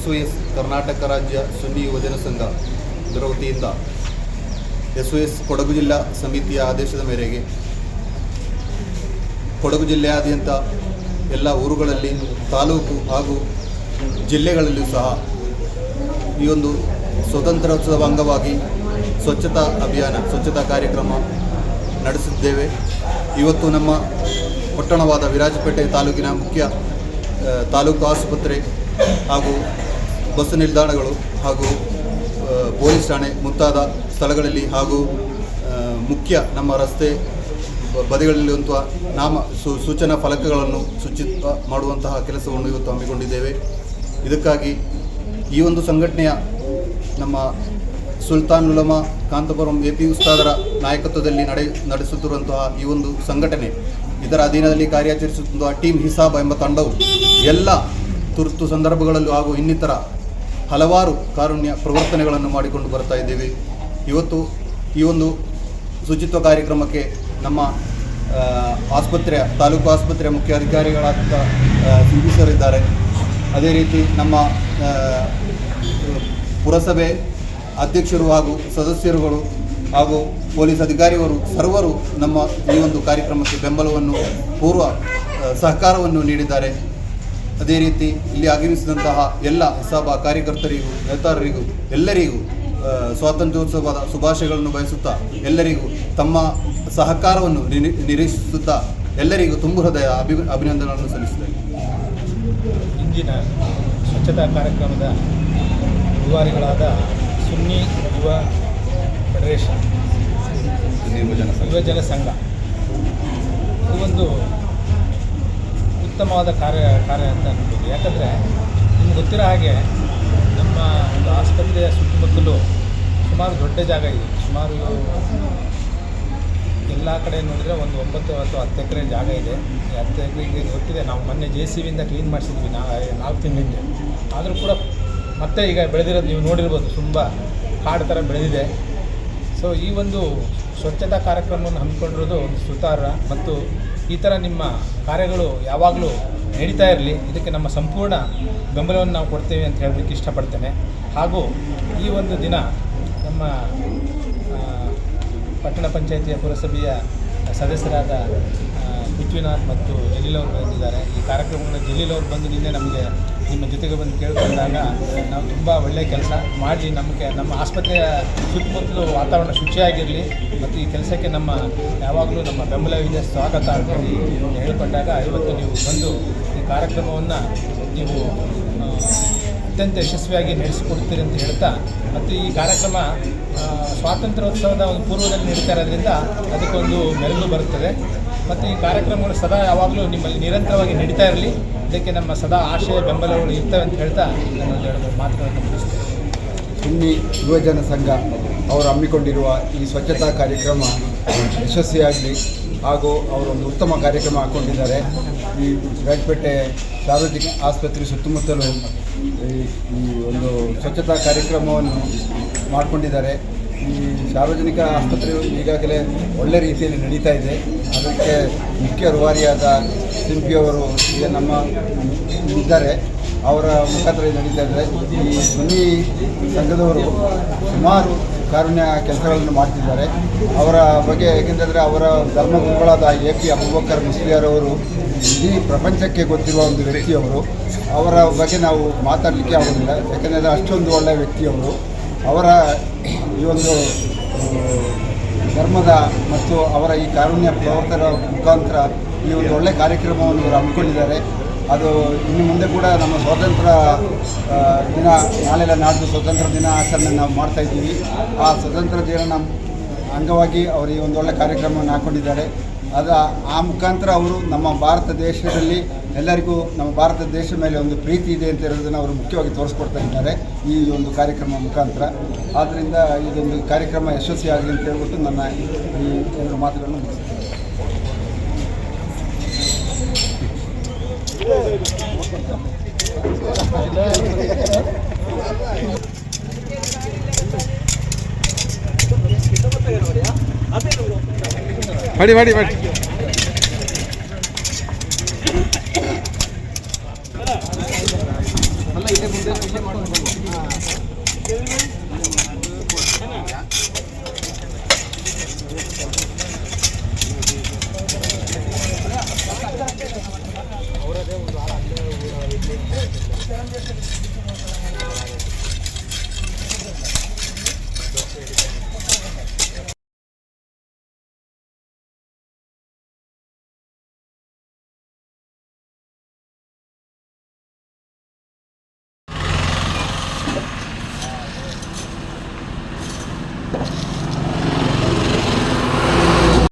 S O S Karnataka ರಾಜ್ಯ ಸುನ್ನಿ ಯುವಜನ ಸಂಘ ಇದರ ವತಿಯಿಂದ ಎಸ್ ಒ ಎಸ್ ಕೊಡಗು ಜಿಲ್ಲಾ ಸಮಿತಿಯ ಆದೇಶದ ಮೇರೆಗೆ ಕೊಡಗು ಜಿಲ್ಲೆಯಾದ್ಯಂತ ಎಲ್ಲ ಊರುಗಳಲ್ಲಿ ತಾಲೂಕು ಹಾಗೂ ಜಿಲ್ಲೆಗಳಲ್ಲಿಯೂ ಸಹ ಈ ಒಂದು ಸ್ವತಂತ್ರೋತ್ಸವ ಅಂಗವಾಗಿ ಸ್ವಚ್ಛತಾ ಅಭಿಯಾನ, ಸ್ವಚ್ಛತಾ ಕಾರ್ಯಕ್ರಮ ನಡೆಸಿದ್ದೇವೆ. ಇವತ್ತು ನಮ್ಮ ಪಟ್ಟಣವಾದ ವಿರಾಜಪೇಟೆ ತಾಲೂಕಿನ ಮುಖ್ಯ ತಾಲೂಕು ಆಸ್ಪತ್ರೆ ಹಾಗೂ ಬಸ್ ನಿಲ್ದಾಣಗಳು ಹಾಗೂ ಪೊಲೀಸ್ ಠಾಣೆ ಮುಂತಾದ ಸ್ಥಳಗಳಲ್ಲಿ ಹಾಗೂ ಮುಖ್ಯ ನಮ್ಮ ರಸ್ತೆ ಬದಿಗಳಲ್ಲಿ ಬದಿಗಳಲ್ಲಿರುವಂತಹ ನಾಮ ಸು, ಸೂಚನಾ ಫಲಕಗಳನ್ನು ಶುಚಿತ್ವ ಮಾಡುವಂತಹ ಕೆಲಸವನ್ನು ಇವತ್ತು ಹಮ್ಮಿಕೊಂಡಿದ್ದೇವೆ. ಇದಕ್ಕಾಗಿ ಈ ಒಂದು ಸಂಘಟನೆಯ ನಮ್ಮ ಸುಲ್ತಾನ್ ಉಲಮ, ಕಾಂತಪುರಂ ಎ ಪಿ ಉಸ್ತಾದರ ನಾಯಕತ್ವದಲ್ಲಿ ನಡೆ, ನಡೆಸುತ್ತಿರುವಂತಹ ಈ ಒಂದು ಸಂಘಟನೆ, ಇದರ ಅಧೀನದಲ್ಲಿ ಕಾರ್ಯಾಚರಿಸುತ್ತಿರುವ ಟೀಮ್ ಹಿಸಾಬ್ ಎಂಬ ತಂಡವು ಎಲ್ಲ ತುರ್ತು ಸಂದರ್ಭಗಳಲ್ಲೂ ಹಾಗೂ ಇನ್ನಿತರ ಹಲವಾರು ಕಾರುಣ್ಯ ಪ್ರವರ್ತನೆಗಳನ್ನು ಮಾಡಿಕೊಂಡು ಬರ್ತಾ ಇದ್ದೇವೆ. ಇವತ್ತು ಈ ಒಂದು ಶುಚಿತ್ವ ಕಾರ್ಯಕ್ರಮಕ್ಕೆ ನಮ್ಮ ಆಸ್ಪತ್ರೆಯ ತಾಲೂಕು ಆಸ್ಪತ್ರೆಯ ಮುಖ್ಯ ಅಧಿಕಾರಿಗಳಾದ ಸಿ ಬಿ ಸರ್ ಇದ್ದಾರೆ. ಅದೇ ರೀತಿ ನಮ್ಮ ಪುರಸಭೆ ಅಧ್ಯಕ್ಷರು ಹಾಗೂ ಸದಸ್ಯರುಗಳು ಹಾಗೂ ಪೊಲೀಸ್ ಅಧಿಕಾರಿಗಳು ಸರ್ವರು ನಮ್ಮ ಈ ಒಂದು ಕಾರ್ಯಕ್ರಮಕ್ಕೆ ಬೆಂಬಲವನ್ನು, ಪೂರ್ವ ಸಹಕಾರವನ್ನು ನೀಡಿದ್ದಾರೆ. ಅದೇ ರೀತಿ ಇಲ್ಲಿ ಆಗಮಿಸಿದಂತಹ ಎಲ್ಲ ಸಭಾ ಕಾರ್ಯಕರ್ತರಿಗೂ ನೇತಾರರಿಗೂ ಎಲ್ಲರಿಗೂ ಸ್ವಾತಂತ್ರ್ಯೋತ್ಸವದ ಶುಭಾಶಯಗಳನ್ನು ಬಯಸುತ್ತಾ ಎಲ್ಲರಿಗೂ ತಮ್ಮ ಸಹಕಾರವನ್ನು ನಿರಿ- ನಿರೀಕ್ಷಿಸುತ್ತಾ ಎಲ್ಲರಿಗೂ ತುಂಬು ಹೃದಯ ಅಭಿ ಅಭಿನಂದನೆಗಳನ್ನು ಸಲ್ಲಿಸಿದ್ದಾರೆ ಇಂದಿನ ಸ್ವಚ್ಛತಾ ಕಾರ್ಯಕ್ರಮದ ರೂವಾರಿಗಳಾದ ಸುನ್ನಿ ಯುವ ಫೆಡರೇಷನ್ ಯುವ ಜನ ಸಂಘ ಇದು ಒಂದು ಉತ್ತಮವಾದ ಕಾರ್ಯ ಕಾರ್ಯ ಅಂತ ಅನ್ಬೋದು ಯಾಕಂದರೆ ನಿಮ್ಗೆ ಗೊತ್ತಿರೋ ಹಾಗೆ ನಮ್ಮ ಒಂದು ಆಸ್ಪತ್ರೆಯ ಸುತ್ತಮುತ್ತಲು ಸುಮಾರು ದೊಡ್ಡ ಜಾಗ ಇದೆ. ಸುಮಾರು ಎಲ್ಲ ಕಡೆ ನೋಡಿದರೆ ಒಂದು ಒಂಬತ್ತು ಅಥವಾ ಹತ್ತು ಎಕರೆ ಜಾಗ ಇದೆ. ಹತ್ತು ಎಕರೆಗೆ ಗೊತ್ತಿದೆ ನಾವು ಮೊನ್ನೆ ಜೆ ಸಿ ಬಿಯಿಂದ ಕ್ಲೀನ್ ಮಾಡಿಸಿದ್ವಿ ನಾ, ನಾಲ್ಕು ತಿಂಗಳಿಂದ. ಆದರೂ ಕೂಡ ಮತ್ತೆ ಈಗ ಬೆಳೆದಿರೋದು ನೀವು ನೋಡಿರ್ಬೋದು, ತುಂಬ ಕಾಡು ಥರ ಬೆಳೆದಿದೆ. ಸೊ ಈ ಒಂದು ಸ್ವಚ್ಛತಾ ಕಾರ್ಯಕ್ರಮವನ್ನು ಹಮ್ಮಿಕೊಂಡಿರೋದು ಒಂದು ಸುತಾರ ಮತ್ತು ಈ ಥರ ನಿಮ್ಮ ಕಾರ್ಯಗಳು ಯಾವಾಗಲೂ ನಡೀತಾ ಇರಲಿ. ಇದಕ್ಕೆ ನಮ್ಮ ಸಂಪೂರ್ಣ ಬೆಂಬಲವನ್ನು ನಾವು ಕೊಡ್ತೇವೆ ಅಂತ ಹೇಳಲಿಕ್ಕೆ ಇಷ್ಟಪಡ್ತೇನೆ. ಹಾಗೂ ಈ ಒಂದು ದಿನ ನಮ್ಮ ಪಟ್ಟಣ ಪಂಚಾಯಿತಿಯ ಪುರಸಭೆಯ ಸದಸ್ಯರಾದ ಪೃಥ್ವಿನಾಥ್ ಮತ್ತು ಜಲೀಲ್ ಅವರು ಬಂದಿದ್ದಾರೆ. ಈ ಕಾರ್ಯಕ್ರಮವನ್ನು ಜಲೀಲ್ ಅವರು ಬಂದು ನಿನ್ನೆ ನಮಗೆ ನಿಮ್ಮ ಜೊತೆಗೆ ಬಂದು ಕೇಳ್ಕೊಂಡಾಗ, ನಾವು ತುಂಬ ಒಳ್ಳೆಯ ಕೆಲಸ ಮಾಡಿ ನಮಗೆ, ನಮ್ಮ ಆಸ್ಪತ್ರೆಯ ಸುತ್ತಮುತ್ತಲು ವಾತಾವರಣ ಶುಚಿಯಾಗಿರಲಿ ಮತ್ತು ಈ ಕೆಲಸಕ್ಕೆ ನಮ್ಮ ಯಾವಾಗಲೂ ನಮ್ಮ ಬೆಂಬಲವಿದೆ, ಸ್ವಾಗತ ಅಂತ ಹೇಳಿ ಹೇಳಿಕೊಂಡಾಗ ಇವತ್ತು ನೀವು ಬಂದು ಈ ಕಾರ್ಯಕ್ರಮವನ್ನು ನೀವು ಅತ್ಯಂತ ಯಶಸ್ವಿಯಾಗಿ ನಡೆಸಿಕೊಡ್ತೀರಿ ಅಂತ ಹೇಳ್ತಾ, ಮತ್ತು ಈ ಕಾರ್ಯಕ್ರಮ ಸ್ವಾತಂತ್ರ್ಯೋತ್ಸವದ ಒಂದು ಪೂರ್ವದಲ್ಲಿ ನಡೀತಾ ಇರೋದ್ರಿಂದ ಅದಕ್ಕೊಂದು ಮೆರುಗು ಬರುತ್ತದೆ. ಮತ್ತು ಈ ಕಾರ್ಯಕ್ರಮಗಳು ಸದಾ ಯಾವಾಗಲೂ ನಿಮ್ಮಲ್ಲಿ ನಿರಂತರವಾಗಿ ನಡೀತಾ ಇರಲಿ. ಇದಕ್ಕೆ ನಮ್ಮ ಸದಾ ಆಶಯ, ಬೆಂಬಲಗಳು ಇರ್ತವೆ ಅಂತ ಹೇಳ್ತಾ ನಾನು ಎರಡು ಮಾತುಗಳನ್ನು ಮುಗಿಸ್ತೇನೆ. ಯುವಜನ ಸಂಘ ಅವರು ಹಮ್ಮಿಕೊಂಡಿರುವ ಈ ಸ್ವಚ್ಛತಾ ಕಾರ್ಯಕ್ರಮ ಯಶಸ್ವಿಯಾಗಲಿ ಹಾಗೂ ಅವರೊಂದು ಉತ್ತಮ ಕಾರ್ಯಕ್ರಮ ಹಾಕ್ಕೊಂಡಿದ್ದಾರೆ ಈ ರಾಜಪೇಟೆ ಸಾರ್ವಜನಿಕ ಆಸ್ಪತ್ರೆ ಸುತ್ತಮುತ್ತಲು ಈ ಒಂದು ಸ್ವಚ್ಛತಾ ಕಾರ್ಯಕ್ರಮವನ್ನು ಮಾಡಿಕೊಂಡಿದ್ದಾರೆ. ಈ ಸಾರ್ವಜನಿಕ ಆಸ್ಪತ್ರೆಯು ಈಗಾಗಲೇ ಒಳ್ಳೆ ರೀತಿಯಲ್ಲಿ ನಡೀತಾ ಇದೆ. ಅದಕ್ಕೆ ಮುಖ್ಯ ರೂವಾರಿಯಾದ ಸಿಂಪಿಯವರು ಈಗ ನಮ್ಮ ಇದ್ದಾರೆ. ಅವರ ಮುಖಾಂತರ ನಡೀತಾ ಇದ್ದಾರೆ ಈ ಸುನ್ನಿ ಸಂಘದವರು ಸುಮಾರು ಕಾರುಣ್ಯ ಕೆಲಸಗಳನ್ನು ಮಾಡ್ತಿದ್ದಾರೆ. ಅವರ ಬಗ್ಗೆ ಏಕೆಂದರೆ ಅವರ ಧರ್ಮಗುರುಗಳಾದ ಎ ಪಿ ಅಬುಬಕ್ಕರ್ ಮುಸ್ಲಿಯರವರು ಇಡೀ ಪ್ರಪಂಚಕ್ಕೆ ಗೊತ್ತಿರುವ ಒಂದು ವ್ಯಕ್ತಿಯವರು. ಅವರ ಬಗ್ಗೆ ನಾವು ಮಾತಾಡಲಿಕ್ಕೆ ಆಗೋದಿಲ್ಲ. ಯಾಕೆಂದರೆ ಅಷ್ಟೊಂದು ಒಳ್ಳೆಯ ವ್ಯಕ್ತಿಯವರು. ಅವರ ಈ ಒಂದು ಧರ್ಮದ ಮತ್ತು ಅವರ ಈ ಕಾರುಣ್ಯ ಪ್ರವರ್ತನ ಮುಖಾಂತರ ಈ ಒಂದು ಒಳ್ಳೆಯ ಕಾರ್ಯಕ್ರಮವನ್ನು ಇವರು ಹಮ್ಮಿಕೊಂಡಿದ್ದಾರೆ. ಅದು ಇನ್ನು ಮುಂದೆ ಕೂಡ ನಮ್ಮ ಸ್ವಾತಂತ್ರ್ಯ ದಿನ, ನಾಳೆಲ್ಲ ನಾಡ್ದು ಸ್ವತಂತ್ರ ದಿನ ಆಚರಣೆ ನಾವು ಮಾಡ್ತಾ ಇದ್ದೀವಿ. ಆ ಸ್ವತಂತ್ರ ದಿನ ಅಂಗವಾಗಿ ಅವರು ಈ ಒಂದು ಒಳ್ಳೆ ಕಾರ್ಯಕ್ರಮವನ್ನು ಹಾಕ್ಕೊಂಡಿದ್ದಾರೆ ಅದು ಆ ಮುಖಾಂತರ ಅವರು ನಮ್ಮ ಭಾರತ ದೇಶದಲ್ಲಿ ಎಲ್ಲರಿಗೂ ನಮ್ಮ ಭಾರತ ದೇಶದ ಮೇಲೆ ಒಂದು ಪ್ರೀತಿ ಇದೆ ಅಂತ ಇರೋದನ್ನು ಅವರು ಮುಖ್ಯವಾಗಿ ತೋರಿಸ್ಕೊಡ್ತಾ ಇದ್ದಾರೆ ಈ ಒಂದು ಕಾರ್ಯಕ್ರಮ ಮುಖಾಂತರ. ಆದ್ದರಿಂದ ಇದೊಂದು ಕಾರ್ಯಕ್ರಮ ಯಶಸ್ವಿಯಾಗಲಿ ಅಂತ ಹೇಳ್ಬಿಟ್ಟು ನನ್ನ ಈ ಎರಡು ಮಾತುಗಳನ್ನು ಮುಗಿಸ್ತೇನೆ. வாடி வாடி வாடி. நல்லா இதே